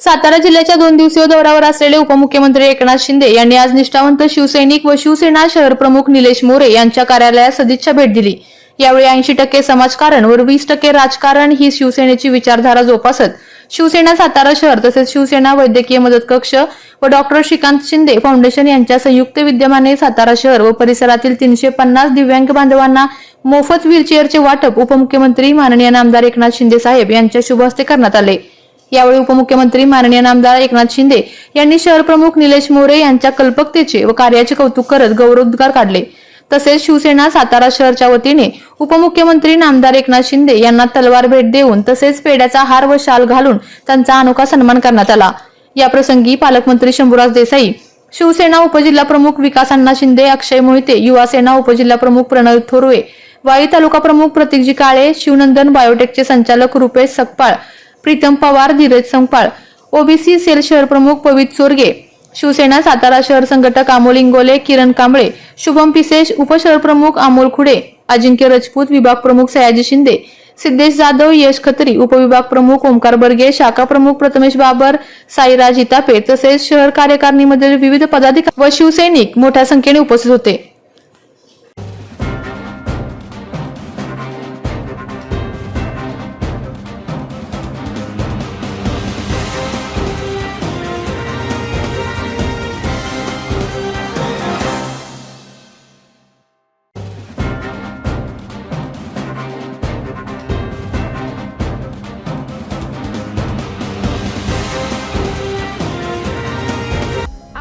सातारा जिल्ह्याच्या दोन दिवसीय दौऱ्यावर असलेले उपमुख्यमंत्री एकनाथ शिंदे यांनी आज निष्ठावंत शिवसैनिक व शिवसेना शहर प्रमुख निलेश मोरे यांच्या कार्यालयात सदिच्छा भेट दिली. यावेळी ऐंशी टक्के समाजकारण व वीस टक्के राजकारण ही शिवसेनेची विचारधारा जोपासत शिवसेना सातारा शहर तसेच शिवसेना वैद्यकीय मदत कक्ष व डॉक्टर श्रीकांत शिंदे फाउंडेशन यांच्या संयुक्त विद्यमाने सातारा शहर व परिसरातील तीनशे पन्नास दिव्यांग बांधवांना मोफत व्हीलचेअरचे वाटप उपमुख्यमंत्री माननीय नामदार एकनाथ शिंदे साहेब यांच्या शुभ हस्ते करण्यात आले. यावेळी उपमुख्यमंत्री माननीय नामदार एकनाथ शिंदे यांनी शहर प्रमुख निलेश मोरे यांच्या कल्पकतेचे व कार्याचे कौतुक करत गौरवोद्गार काढले. तसेच शिवसेना सातारा शहरच्या वतीने उपमुख्यमंत्री नामदार एकनाथ शिंदे यांना तलवार भेट देऊन तसेच पेड्याचा हार व शाल घालून त्यांचा अनोखा सन्मान करण्यात आला. या प्रसंगी पालकमंत्री शंभूराज देसाई शिवसेना उपजिल्हा प्रमुख विकास अण्णा शिंदे अक्षय मोहिते युवा सेना उपजिल्हा प्रमुख प्रणव थोरवे वाई तालुका प्रमुख प्रतीकजी काळे शिवनंदन बायोटेकचे संचालक रुपेश सकपाळ प्रीतम पवार धीरज संपाळ ओबीसी सेल शहर प्रमुख पवित चोरगे शिवसेना सातारा शहर संघटक अमोल इंगोले किरण कांबळे शुभम पिसेश उपशहर प्रमुख अमोल खुडे अजिंक्य राजपूत विभाग प्रमुख सयाजी शिंदे सिद्धेश जाधव यश खत्री उपविभाग प्रमुख ओमकार बर्गे शाखा प्रमुख प्रथमेश बाबर साईराज इतापे तसेच शहर कार्यकारिणीमधील विविध पदाधिकारी व शिवसैनिक मोठ्या संख्येने उपस्थित होते.